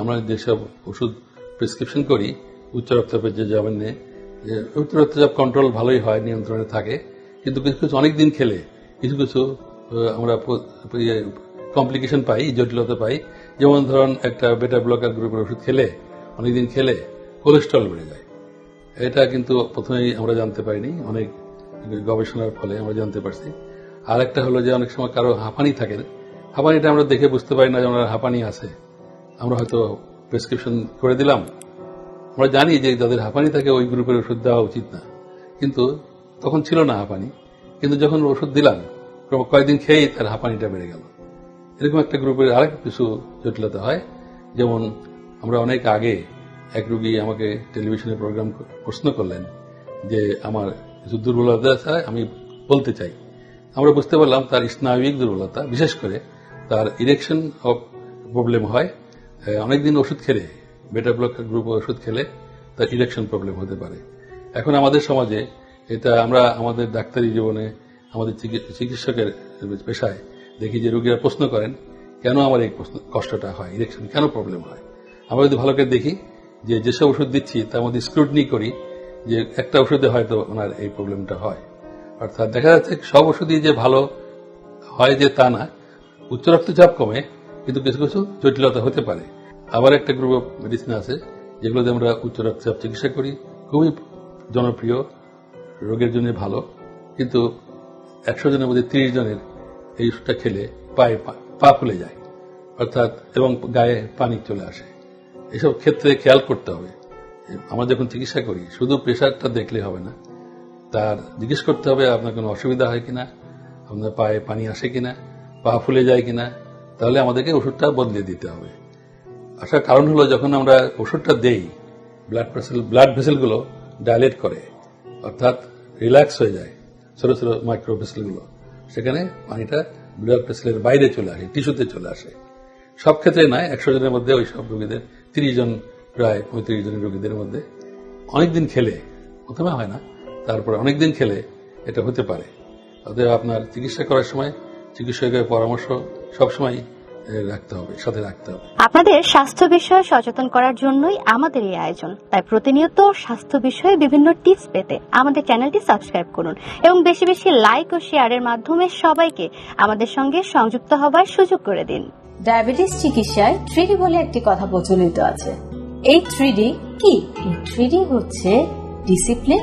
আমরা যেসব ওষুধ প্রেসক্রিপশন করি, উচ্চ রক্তচাপের যে যাবেন নিয়ে যে উচ্চ রক্তচাপ কন্ট্রোল ভালোই হয়, নিয়ন্ত্রণে থাকে, কিন্তু কিছু কিছু অনেক দিন খেলে, কিছু কিছু আমরা কমপ্লিকেশন পাই, জটিলতা পাই, যেমন ধরুন একটা বেটা ব্লকার গ্রুপের ওষুধ খেলে, অনেকদিন খেলে কোলেস্ট্রল বেড়ে যায়। এটা কিন্তু প্রথমেই আমরা জানতে পারিনি, অনেক গবেষণার ফলে আমরা জানতে পারছি। আর একটা হলো যে অনেক সময় কারও হাঁপানি থাকে হাঁপানিটা আমরা দেখে বুঝতে পারি না যে ওনার হাঁপানি আছে। আমরা হয়তো প্রেসক্রিপশন করে দিলাম। আমরা জানি যে যাদের হাঁপানি থাকে ওই গ্রুপের ওষুধ দেওয়া উচিত না। কিন্তু তখন ছিল না হাঁপানি। কিন্তু যখন ওষুধ দিলাম কয়েকদিন খেয়েই তার হাঁপানিটা বেড়ে গেল। এরকম একটা গ্রুপের আরেক কিছু জটিলতা হয়। যেমন আমরা অনেক আগে এক রুগী আমাকে টেলিভিশনে প্রোগ্রাম প্রশ্ন করলেন যে, আমার কিছু দুর্বলতা আমি বলতে চাই। আমরা বুঝতে পারলাম তার স্নায়বিক দুর্বলতা, বিশেষ করে তার ইরেকশন প্রবলেম হয়। অনেকদিন ওষুধ খেলে বেটা ব্লকার গ্রুপ ওষুধ খেলে তার ইরেকশন প্রবলেম হতে পারে। এখন আমাদের সমাজে এটা আমরা আমাদের ডাক্তারি জীবনে, আমাদের চিকি- চিকিৎসকের পেশায় দেখি যে রোগীরা প্রশ্ন করেন, কেন আমার এই প্রশ্ন- কষ্টটা হয়? ইরেকশন কেন প্রবলেম হয়? আমরা যদি ভালো করে দেখি যে যেসব ওষুধ দিচ্ছি, তার মধ্যে স্ক্রুটনি করি যে একটা ওষুধে হয়তো ওনার এই প্রবলেমটা হয়। অর্থাৎ দেখা যাচ্ছে সব ওষুধই যে ভালো হয় যে তা না, উচ্চ রক্তচাপ কমে, কিন্তু কিছু কিছু জটিলতা হতে পারে। আবার একটা গ্রুপ অফ মেডিসিন আছে, যেগুলোতে আমরা উচ্চ রক্তচাপ চিকিৎসা করি, খুবই জনপ্রিয়, রোগের জন্য ভালো, কিন্তু একশো জনের মধ্যে তিরিশ জনের এই ওষুধটা খেলে পায়ে পা- ফুলে যায়, অর্থাৎ, এবং গায়ে পানি চলে আসে। এসব ক্ষেত্রে খেয়াল করতে হবে। আমরা যখন চিকিৎসা করি, শুধু প্রেশারটা দেখলে হবে না তার জিজ্ঞেস করতে হবে, আপনার কোনো অসুবিধা হয় কিনা? আপনার পায়ে পানি আসে কিনা? পা ফুলে যায় কিনা? তাহলে আমাদেরকে ওষুধটা বদলে দিতে হবে। আসার কারণ হলো, যখন আমরা ওষুধটা দেই ব্লাড ভেসেল ব্লাড ভেসেলগুলো ডাইলেট করে, অর্থাৎ রিল্যাক্স হয়ে যায়, ছোট ছোট মাইক্রো ভেসেলগুলো সেখানে পানিটা ব্লাড ভেসেলের বাইরে চলে আসে টিস্যুতে চলে আসে। সব ক্ষেত্রে নয়, একশো জনের মধ্যে ওই সব রোগীদের, তিরিশ জন, প্রায় পঁয়ত্রিশ জনের রোগীদের মধ্যে অনেকদিন খেলে, প্রথমে হয় না তারপরে অনেকদিন খেলে এটা হতে পারে। অতএব আপনার চিকিৎসা করার সময় চিকিৎসকের পরামর্শ সবসময় রাখতে হবে সাথে রাখতে হবে। আপনাদের স্বাস্থ্য বিষয়ে সচেতন করার জন্যই আমাদের এই আয়োজন। তাই প্রতিনিয়ত স্বাস্থ্য বিষয়ে বিভিন্ন টিপস পেতে আমাদের চ্যানেলটি সাবস্ক্রাইব করুন এবং বেশি বেশি লাইক ও শেয়ারের মাধ্যমে সবাইকে আমাদের সঙ্গে সংযুক্ত হবার সুযোগ করে দিন। ডায়াবেটিস চিকিৎসায় থ্রিডি বলে একটি কথা প্রচলিত আছে। এই থ্রিডি কি? এই থ্রিডি হচ্ছে ডিসিপ্লিন